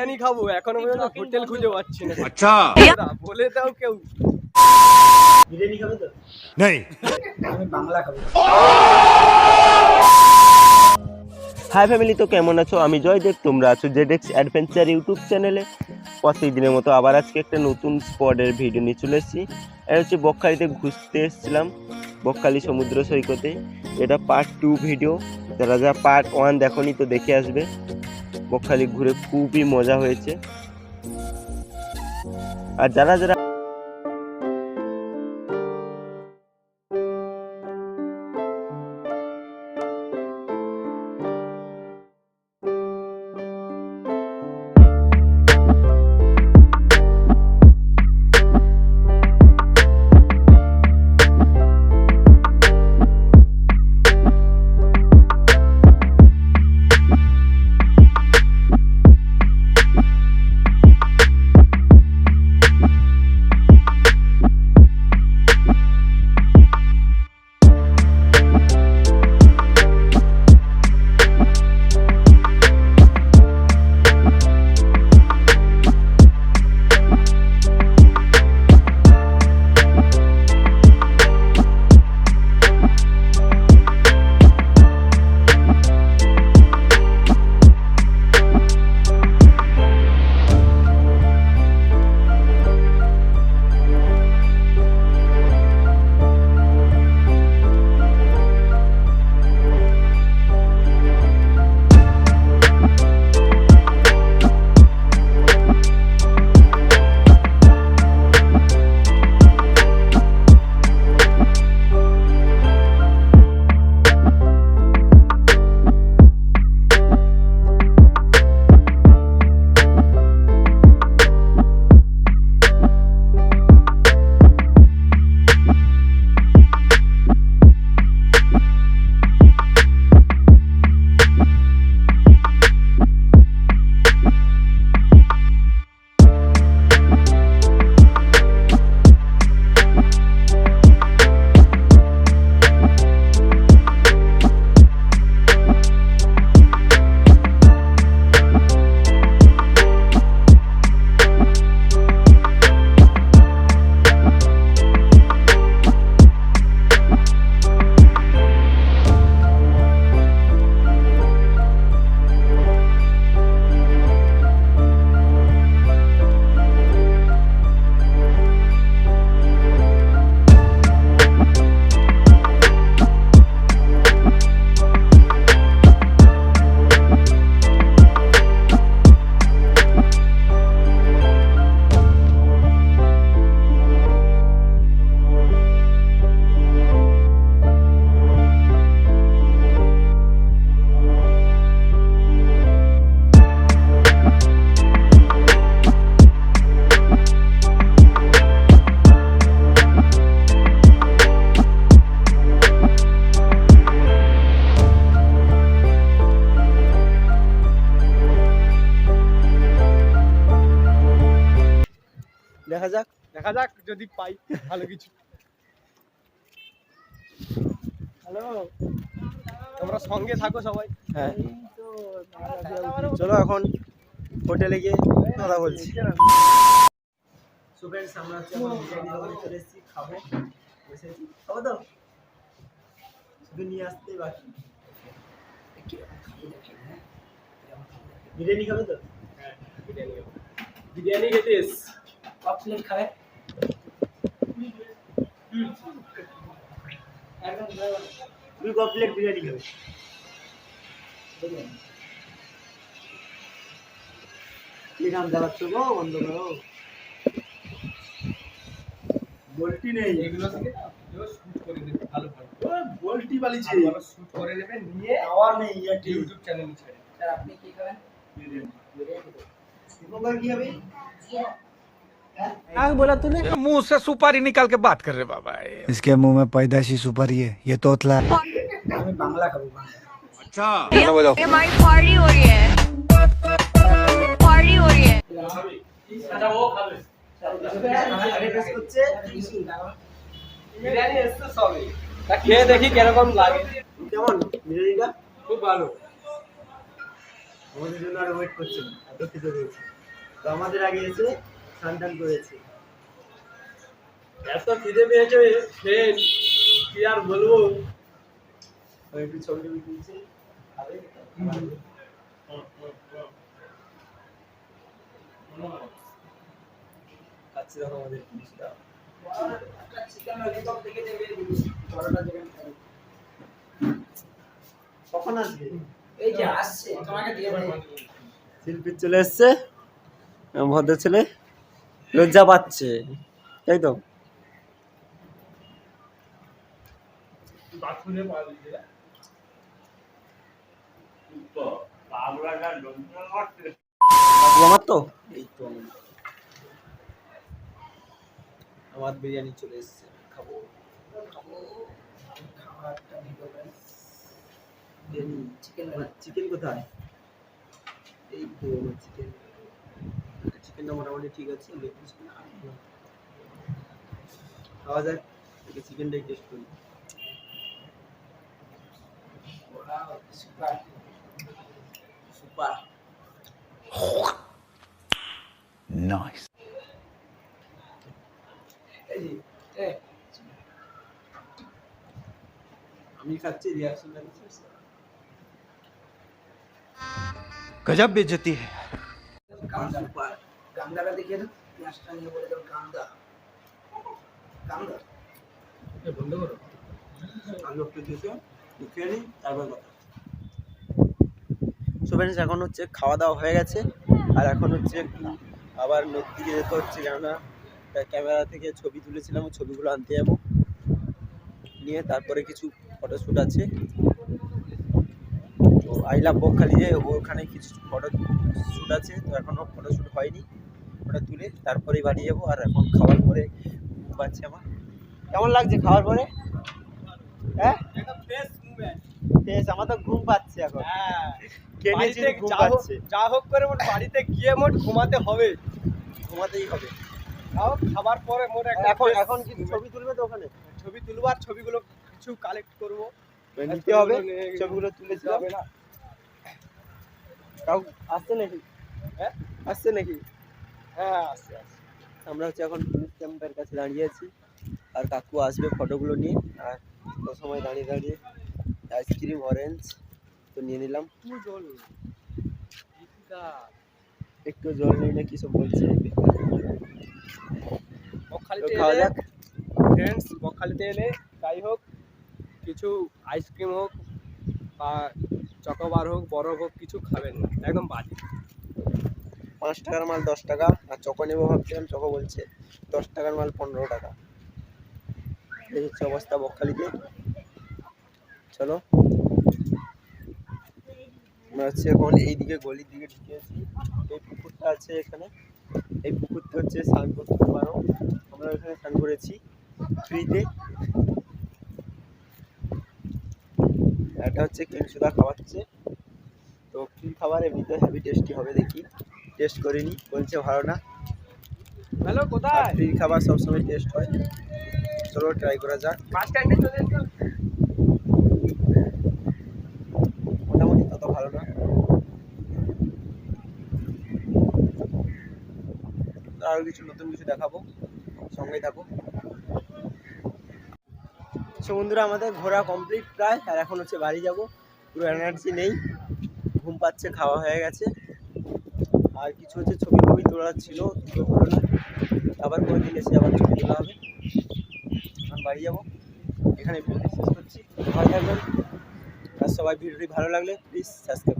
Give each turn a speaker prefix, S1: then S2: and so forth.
S1: বিরিয়ানি খাব এখন হোটেল খুঁজে পাচ্ছি না। আচ্ছা। বলে দাও কেউ।
S2: বিরিয়ানি খাব তো? আমি বাংলা খাব।
S3: হাই ফ্যামিলি তো কেমন আছো? আমি জয় দেখ তোমরা আছো জেডেক্স অ্যাডভেঞ্চার ইউটিউব চ্যানেলে প্রত্যেকদিনের মতো আবার আজকে একটা নতুন স্পটের ভিডিও নিয়ে চলে এসেছি। এটা হচ্ছে বকখালিতে ঘুরতে এসেছিলাম বকখালি সমুদ্র সৈকতে। এটা পার্ট টু ভিডিও যারা যা পার্ট ওয়ান দেখো তো দেখে আসবে। বকখালি ঘুরে খুবই মজা হয়েছে। আর যারা যারা দেখা যাক
S1: যদি পাই ভালো কিছু। হ্যালো তোমরা সঙ্গে থাকো সবাই।
S3: হ্যাঁ। চলো এখন হোটেলে গিয়ে কথা বলছি।
S2: সো আমরা হচ্ছে বিরিয়ানি দোকানে চলে এসেছি খাব। বসেছি খাব তো? শুধু নিয়ে আসতেই বাকি। বিরিয়ানি খাবে তো?
S1: বিরিয়ানি খেতে এস।
S2: কপ প্লেট খাবে? তুমি কপ প্লেট বিরিয়ানি খাবে। কি নাম জ্বালাচ্ছ গো? বন্ধ করো। বলটি নেই।
S1: এগুলো থেকে শুট করে দেবে ভালো ভালো
S2: বলটি পালিছে
S1: শুট করে দেবে নিয়ে
S2: আওয়ার নেই
S1: ইউটিউব চ্যানেলে ছেড়ে।
S2: স্যার আপনি কি বিরিয়ানি। দীপঙ্কর কি হবে?
S4: मुंह से सुपारी निकाल के बात कर रहे बाबा
S5: इसके मुंह में पैदाशी सुपारी है ये तोतला है
S2: আমি বাংলা খাবো বাংলা
S4: अच्छा
S6: ये हमारी पार्टी हो रही है पार्टी हो रही है
S2: আগে টেস্ট করছে
S1: বিরিয়ানি এসছে সবে তা খেয়ে দেখি কিরকম লাগে
S2: কেমন বিরিয়ানিটা
S1: খুব ভালো
S2: ও
S3: আমাদের জন্য আর ওয়েট করছে না এত খিদে পেয়েছে তো আমাদের আগে এসে স্নান টান করেছে।
S1: এত খিদে পেয়েছে ফ্রেন্ড কি আর বলব?
S3: ও একটু ছবি টবি তুলছে। দেখো আমাদের কখন আসবে?
S2: এই যে আসছে তোমাকে দিয়ে
S3: শিল্পী চলে এসছে ভদ্র ছেলে। লজ্জা পাচ্ছে। তাই তো? আমার তো? আমার। বিরিয়ানি চলে এসছে খাব। চিকেন কোথায়? এই তো চিকেন চিকেনটা মোটামুটি ঠিক আছে লেগ পিস খাওয়া যাক আগে চিকেনটাই টেস্ট করি
S2: সুপার
S3: সুপার
S5: नाइस
S3: এই যে, এ, আমি খাচ্ছি রিয়াকশন
S5: गजब बेइज्जती है
S2: কান্দা
S3: সুপার
S2: কান্দাটা দেখিয়ে দাও পেঁয়াজটা নিয়ে বলে দাও কান্দা কান্দা
S1: বন্ধ করো।
S3: আলু একটু দিয়েছে খেয়ে নিই তারপর কথা সো ফ্রেন্ডস এখন হচ্ছে খাওয়া দাওয়া হয়ে গেছে আর এখন হচ্ছে আবার নদীর দিকে যেতে হচ্ছে কেননা একটা ক্যামেরা থেকে ছবি তুলেছিলাম ওই ছবিগুলো আনতে যাব। নিয়ে তারপরে কিছু ফটোশ্যুট আছে। তো আই লাভ বকখালি যে ওখানে কিছু ফটো শ্যুট আছে তো এখনও ফটোশ্যুট হয়নি। ওটা তুলে তারপরেই বাড়ি যাব আর এখন খাওয়ার পরে ঘুম পাচ্ছে আমার। কেমন লাগছে খাওয়ার পরে? হ্যাঁ? বেশ আমার তো ঘুম পাচ্ছে এখন।
S1: হ্যাঁ। যা হোক- করে মোট বাড়িতে গিয়ে মোট ঘুমাতে হবে।
S3: ঘুমাতেই হবে।
S1: তাও খাবার পরে মোট
S3: এখন এখন কি ছবি তুলবে তো ওখানে?
S1: ছবি তুলবো আর ছবিগুলো কিছু কালেক্ট করব।
S3: নিতে হবে।
S1: ছবিগুলো
S3: তুলেছিলাম।
S1: হবে না।
S3: কাউ আসছে নাকি?
S1: হ্যাঁ?
S3: আসছে নাকি?
S1: হ্যাঁ
S3: আমরা হচ্ছে এখন পুলিশ ক্যাম্পের কাছে দাঁড়িয়ে আছি। আর কাকু আসবে ফটোগুলো নিয়ে। আর তো সময় দাঁড়িয়ে দাঁড়িয়ে আইসক্রিম অরেঞ্জ তো নিয়ে নিলাম। একটু জল নিই না কি সব বলছে? খাওয়া যাক।
S1: ফ্রেন্ডস বকখালিতে এলে যাই হোক কিছু আইসক্রিম হোক বা চকোবার হোক বরফ হোক কিছু খাবেন। না একদম বাজে।
S3: পাঁচ টাকার মাল দশ টাকা, আর চকো নেব ভাবছিলাম, চকো বলছে দশ টাকার মাল পনেরো টাকা। এই হচ্ছে অবস্থা বকখালিতে। চলো। আমরা হচ্ছে এখন এইদিকে গলির দিকে ঢুকেছি এই পুকুরটা আছে এখানে। এই পুকুরটা হচ্ছে স্নান করতে পারো আমরা এখানে স্নান করেছি ফ্রিতে। এটা হচ্ছে কিংসুদা খাওয়াচ্ছে। তো ফ্রি খাবার এমনিতে হেভি টেস্টি হবে দেখি। টেস্ট করিনি বলছে ভালো না।
S1: হ্যালো কোথায়?
S3: ফ্রি খাবার সবসময় টেস্ট হয়। চলো ট্রাই করা যাক। মোটামুটি তত ভালো না। আরও কিছু নতুন কিছু দেখাবো সঙ্গেই থাকো। সো বন্ধুরা আমাদের ঘোরা কমপ্লিট প্রায় আর এখন হচ্ছে বাড়ি যাব। পুরো এনার্জি নেই ঘুম পাচ্ছে খাওয়া হয়ে গেছে। আর কিছু হচ্ছে ছবি টবি তোলার ছিল আবার কোনো দিন এসে আবার ছবি তোলা হবে। এখন বাড়ি যাব। এখানে ভিডিওটি শেষ করছি। ভালো থাকবেন। আর সবাই ভিডিওটি ভালো লাগলে প্লিজ সাবস্ক্রাইব